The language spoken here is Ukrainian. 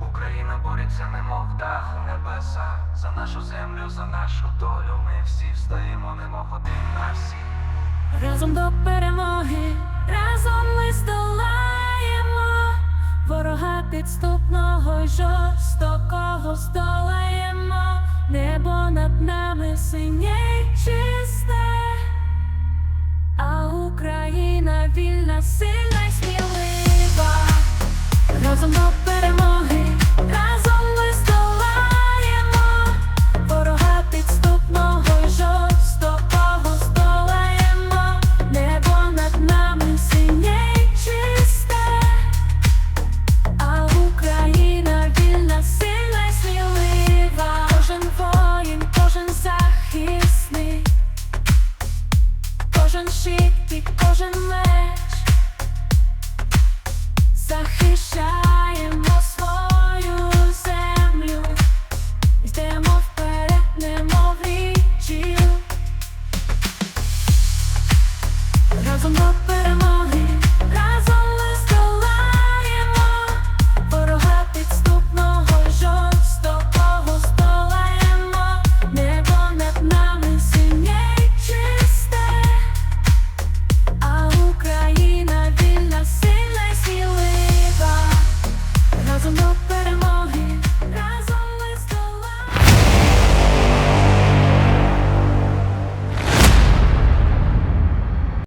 Україна бореться, немов дах у. За нашу землю, за нашу долю. Ми всі встаємо, немов один на всі. Разом до перемоги, разом ми здолаємо ворога підступного й жорстокого здолаємо, країна й смілива, разом до перемоги, разом ми ворога підступного й жорстокого здолаємо. Небо над нами синє чисте, а Україна вільна, сильна смілива, кожен воїн, кожен захисник. Кожен шик, кожен мед